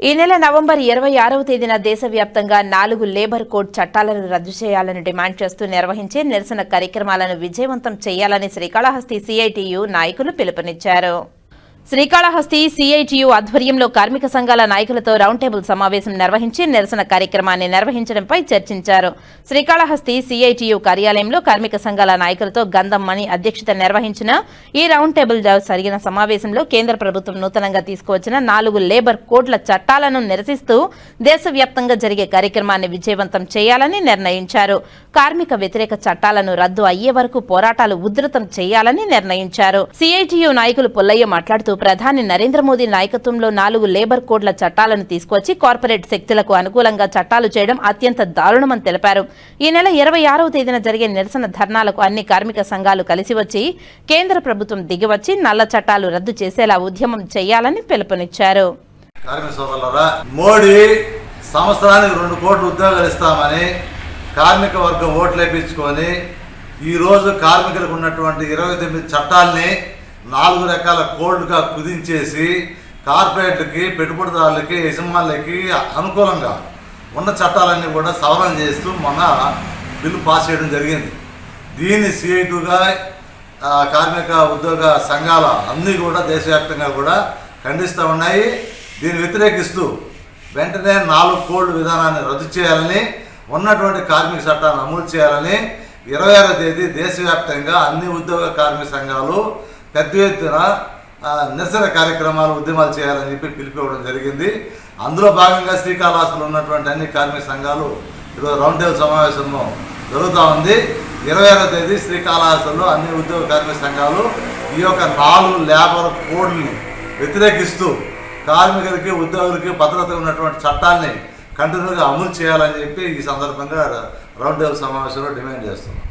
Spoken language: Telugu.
ఈ నెల నవంబర్ ఇరవై ఆరవ తేదీన దేశవ్యాప్తంగా నాలుగు లేబర్ కోడ్ చట్టాలను రద్దు చేయాలని డిమాండ్ చేస్తూ నిర్వహించే నిరసన కార్యక్రమాలను విజయవంతం చేయాలని శ్రీకాళహస్తి సిఐటియు నాయకులు పిలుపునిచ్చారు. శ్రీకాళహస్తి సిఐటియు ఆధ్వర్యంలో కార్మిక సంఘాల నాయకులతో రౌండ్ టేబుల్ సమావేశం నిర్వహించి నిరసన కార్యక్రమాన్ని నిర్వహించడంపై చర్చించారు. శ్రీకాళహస్తి సిఐటియు కార్యాలయంలో కార్మిక సంఘాల నాయకులతో గంధం మణి అధ్యక్షత నిర్వహించిన ఈ రౌండ్ టేబుల్ జరిగిన సమావేశంలో కేంద్ర ప్రభుత్వం నూతనంగా తీసుకువచ్చిన నాలుగు లేబర్ కోడ్ల చట్టాలను నిరసిస్తూ దేశవ్యాప్తంగా జరిగే కార్యక్రమాన్ని విజయవంతం చేయాలని నిర్ణయించారు. కార్మిక వ్యతిరేక చట్టాలను రద్దు అయ్యే వరకు పోరాటాలు ఉధృతం చేయాలని నిర్ణయించారు. సిఐటియు నాయకులు పుల్లయ్య మాట్లాడుతూ ప్రధాని నరేంద్ర మోదీ నాయకత్వంలో నాలుగు లేబర్ కోడ్ల చట్టాలను తీసుకొచ్చి కార్పొరేట్ శక్తులకు అనుకూలంగా చట్టాలు చేయడం అత్యంత దారుణమని తెలిపారు. ఈ నెల ఇరవై ఆరవ తేదీన జరిగే నిరసన ధర్నాలకు అన్ని కార్మిక సంఘాలు కలిసి వచ్చి కేంద్ర ప్రభుత్వం దిగివచ్చి నల్ల చట్టాలు రద్దు చేసేలా ఉద్యమం చేయాలని పిలుపునిచ్చారు. మోడీ సంవత్సరానికి రెండు కోట్ల ఉద్యోగాలు ఇస్తామని కార్మిక వర్గం ఓట్లు వేయించుకొని ఈరోజు కార్మికులకు ఉన్నటువంటి ఇరవై తొమ్మిది చట్టాలని నాలుగు రకాల కోడ్లుగా కుదించేసి కార్పొరేట్లకి పెట్టుబడిదారులకి యజమానులకి అనుకూలంగా ఉన్న చట్టాలన్నీ కూడా సవరణ చేస్తూ మన బిల్లు పాస్ చేయడం జరిగింది. దీన్ని సిఐటుగా కార్మిక ఉద్యోగ సంఘాల అన్నీ కూడా దేశవ్యాప్తంగా కూడా ఖండిస్తూ ఉన్నాయి. దీన్ని వ్యతిరేకిస్తూ వెంటనే నాలుగు కోల్డ్ విధానాన్ని రద్దు చేయాలని ఉన్నటువంటి కార్మిక చట్టాన్ని అమలు చేయాలని ఇరవై ఆరో తేదీ దేశవ్యాప్తంగా అన్ని ఉద్యోగ కార్మిక సంఘాలు పెద్ద ఎత్తున నిరసన కార్యక్రమాలు ఉద్యమాలు చేయాలని చెప్పి పిలిపివ్వడం జరిగింది. అందులో భాగంగా శ్రీకాళహస్తిలో ఉన్నటువంటి అన్ని కార్మిక సంఘాలు ఈరోజు రౌండ్ టేబుల్ సమావేశంలో జరుగుతూ ఉంది. ఇరవై ఆరో తేదీ శ్రీకాళహస్తిలో అన్ని ఉద్యోగ కార్మిక సంఘాలు ఈ యొక్క నాలుగు లేబర్ కోడ్ని వ్యతిరేకిస్తూ కార్మికులకి ఉద్యోగులకి భద్రత ఉన్నటువంటి చట్టాన్ని కంటిన్యూగా అమలు చేయాలని చెప్పి ఈ సందర్భంగా రౌండ్ టేబుల్ సమావేశంలో డిమాండ్ చేస్తున్నాం.